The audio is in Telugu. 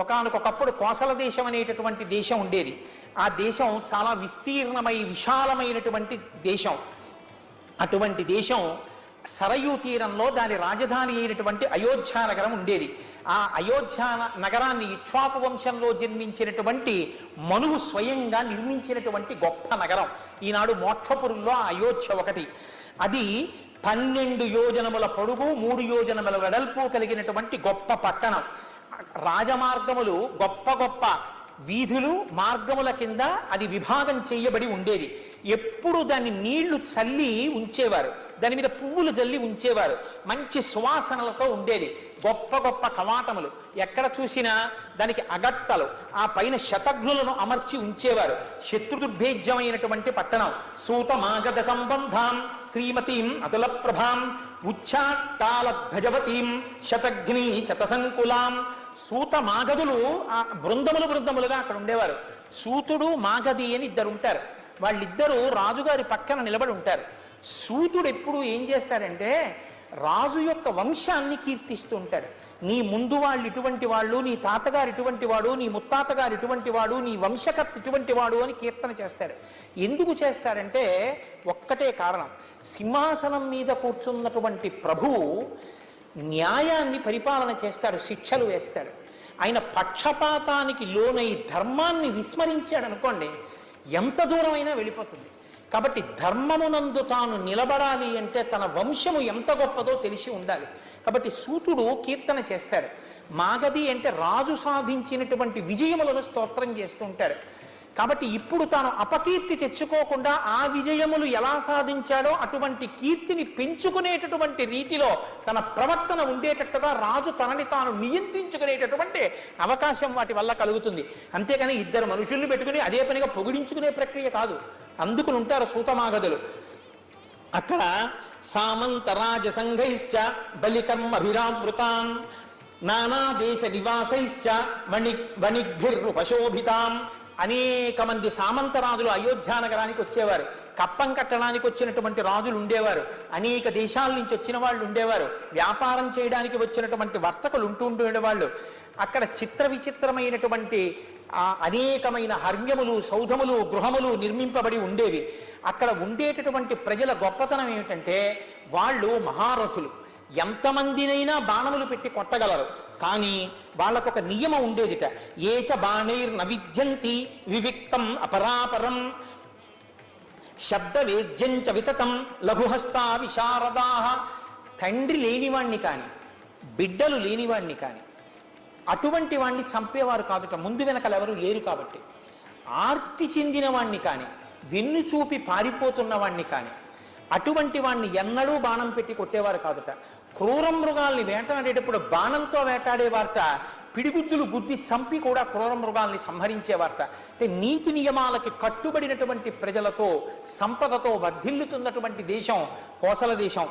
ఒకనకొకప్పుడు కోసల దేశం అనేటటువంటి దేశం ఉండేది. ఆ దేశం చాలా విస్తీర్ణమై విశాలమైనటువంటి దేశం. అటువంటి దేశం సరయూ తీరంలో దాని రాజధాని అయినటువంటి అయోధ్య నగరం ఉండేది. ఆ అయోధ్య నగరాన్ని ఇక్ష్వాకు వంశంలో జన్మించినటువంటి మనువు స్వయంగా నిర్మించినటువంటి గొప్ప నగరం. ఈనాడు మోక్షపురుల్లో ఆ అయోధ్య ఒకటి. అది పన్నెండు యోజనముల పొడుగు మూడు యోజనముల వెడల్పు కలిగినటువంటి గొప్ప పట్టణం. రాజమార్గములు గొప్ప గొప్ప వీధులు మార్గముల కింద అది విభాగం చేయబడి ఉండేది. ఎప్పుడు దాన్ని నీళ్ళు చల్లి ఉంచేవారు. దాని మీద పువ్వులు చల్లి ఉంచేవారు. మంచి సువాసనలతో ఉండేది. గొప్ప గొప్ప కవాటములు. ఎక్కడ చూసినా దానికి అగత్తలు. ఆ పైన శతఘ్నులను అమర్చి ఉంచేవారు. శత్రుదుర్భేజ్యమైనటువంటి పట్టణం. సూతమాగత సంబంధాం శ్రీమతీం అతుల ప్రభాం ఉచ్చాట్టాల ధ్వజవతీం శతఘ్ని శతసంకులాం సూత మాగధులు ఆ బృందములు బృందములుగా అక్కడ ఉండేవారు. సూతుడు మాగధి అని ఇద్దరు ఉంటారు వాళ్ళిద్దరూ రాజుగారి పక్కన నిలబడి ఉంటారు. సూతుడు ఎప్పుడు ఏం చేస్తాడంటే రాజు యొక్క వంశాన్ని కీర్తిస్తూ ఉంటాడు. నీ ముందు వాళ్ళు ఇటువంటి వాళ్ళు నీ తాతగారు ఇటువంటి వాడు నీ ముత్తాతగారు ఇటువంటి వాడు నీ వంశకత్ ఇటువంటి వాడు అని కీర్తన చేస్తాడు. ఎందుకు చేస్తాడంటే ఒక్కటే కారణం. సింహాసనం మీద కూర్చున్నటువంటి ప్రభువు న్యాయాన్ని పరిపాలన చేస్తాడు శిక్షలు వేస్తాడు. ఆయన పక్షపాతానికి లోనై ధర్మాన్ని విస్మరించాడు అనుకోండి ఎంత దూరమైనా వెళ్ళిపోతుంది. కాబట్టి ధర్మమునందు తాను నిలబడాలి అంటే తన వంశము ఎంత గొప్పదో తెలిసి ఉండాలి. కాబట్టి సూతుడు కీర్తన చేస్తాడు. మాగధి అంటే రాజు సాధించినటువంటి విజయములను స్తోత్రం చేస్తుంటాడు కాబట్టి ఇప్పుడు తాను అపకీర్తి తెచ్చుకోకుండా ఆ విజయములు ఎలా సాధించాడో అటువంటి కీర్తిని పెంచుకునేటటువంటి రీతిలో తన ప్రవర్తన ఉండేటట్టుగా రాజు తనని తాను నియంత్రించుకునేటటువంటి అవకాశం వాటి వల్ల కలుగుతుంది. అంతేకాని ఇద్దరు మనుషుల్ని పెట్టుకుని అదే పనిగా పొగిడించుకునే ప్రక్రియ కాదు. అందుకుని ఉంటారు సూతమాగదులు. అక్కడ సామంత రాజ సంఘైశ్చ బలికర్మభిరావృతాన్ నానా దేశ నివాసైశ్చ వణి వణిగ్భిర్రుపశోభితాం అనేక మంది సామంత రాజులు నగరానికి వచ్చేవారు. కప్పం కట్టడానికి వచ్చినటువంటి రాజులు ఉండేవారు. అనేక దేశాల నుంచి వచ్చిన వాళ్ళు ఉండేవారు. వ్యాపారం చేయడానికి వచ్చినటువంటి వర్తకులు ఉంటూ ఉండేవాళ్ళు. అక్కడ చిత్ర విచిత్రమైనటువంటి అనేకమైన హర్మ్యములు సౌధములు గృహములు నిర్మింపబడి ఉండేవి. అక్కడ ఉండేటటువంటి ప్రజల గొప్పతనం ఏమిటంటే వాళ్ళు మహారథులు. ఎంతమందినైనా బాణములు పెట్టి కొట్టగలరు. కానీ వాళ్ళకొక నియమం ఉండేదిట. ఏచ బాణైర్ నవిద్యంతి వివిక్తం అపరాపరం. శబ్దవేద్యంచ వితతం లఘుహస్తా విశారదా తండ్రి లేనివాణ్ణి కాని బిడ్డలు లేనివాణ్ణి కాని అటువంటి వాణ్ణి చంపేవారు కాదుట. ముందు వెనకలు ఎవరు లేరు కాబట్టి. ఆర్తి చెందిన వాణ్ణి కానీ వెన్ను చూపి పారిపోతున్న వాణ్ణి కానీ అటువంటి వాణ్ణి ఎన్నడూ బాణం పెట్టి కొట్టేవారు కాదుట. క్రూర మృగాల్ని వేటాడేటప్పుడు బాణంతో వేటాడేవారట పిడిగుద్దులు గుద్ది చంపి కూడా క్రూర మృగాల్ని సంహరించేవారట అంటే నీతి నియమాలకి కట్టుబడినటువంటి ప్రజలతో సంపదతో వర్ధిల్లుతున్నటువంటి దేశం కోసల దేశం.